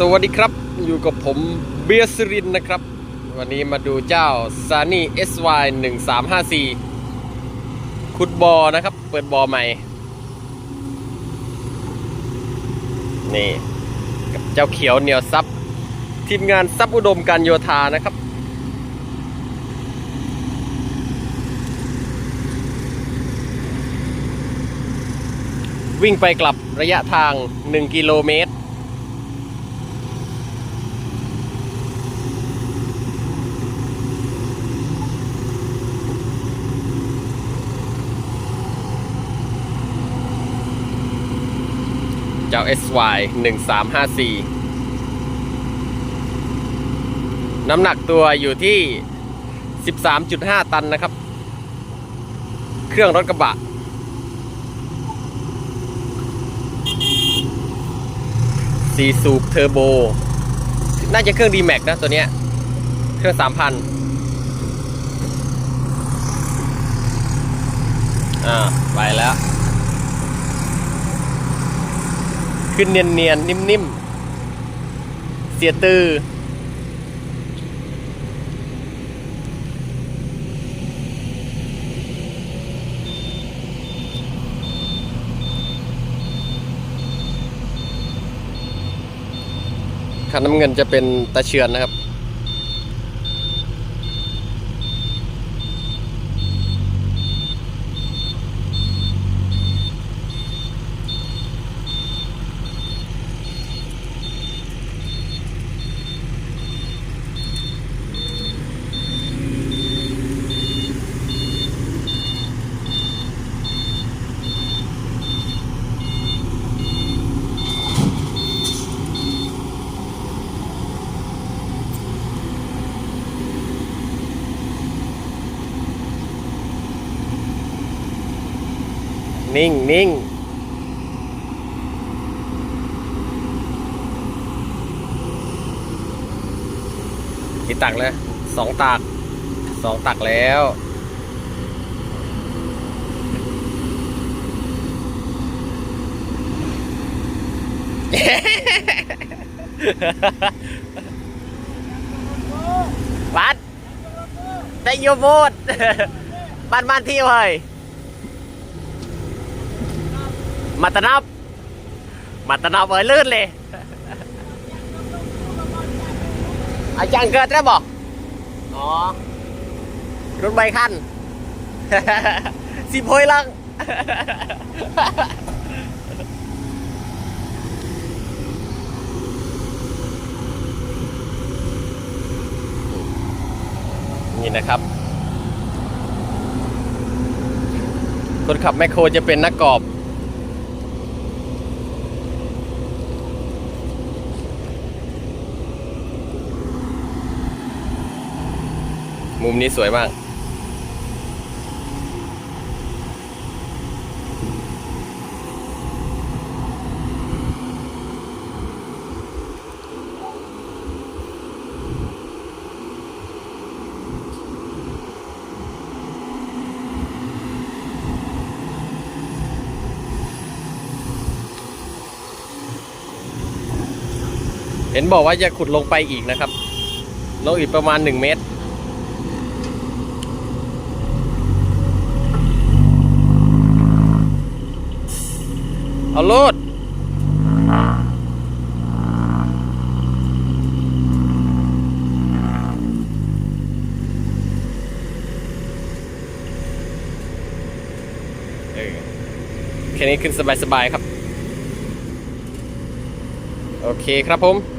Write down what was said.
สวัสดีครับอยู่กับผมเบียร์สรินนะครับ วันนี้มาดูเจ้า s a n y SY 1354ขุดบอนะครับ เปิดบอใหม่ นี่ กับเจ้าเขียวเหนียวซับ ทีมงานซับอุดมการโยธานะครับ วิ่งไปกลับระยะทาง 1 กิโลเมตร เจ้า SY 1354 น้ำหนักตัวอยู่ที่ 13.5 ตันนะครับ เครื่องรถกระบะ สีสูบเทอร์โบ น่าจะเครื่อง d m a x นะตัวเนี้ย เครื่อง 3,000อ่า ไปแล้ว ขึ้นเนียนๆนิ่มๆ เสียตือคันน้ำเงินจะเป็นตะเชือนนะครับ นิ่งนิ่งกี่ตักเลยสองตักสองตักแล้วบัดได้โยโบดบ้านบ้านที่เฮ้ย มาตะนับ มาตะนับเอ้ยลื่นเลยอาจารย์เกิดแล้บอกอ๋อ รถใบคันสิบโพยลังนี่นะครับ คนขับแมคโครจะเป็นนักกอบ มุมนี้สวยมาก เห็นบอกว่าจะขุดลงไปอีกนะครับลงอีกประมาณ 1 เมตร เอาโลดเออแค่นี้ขึ้นสบายๆครับ โอเคครับผม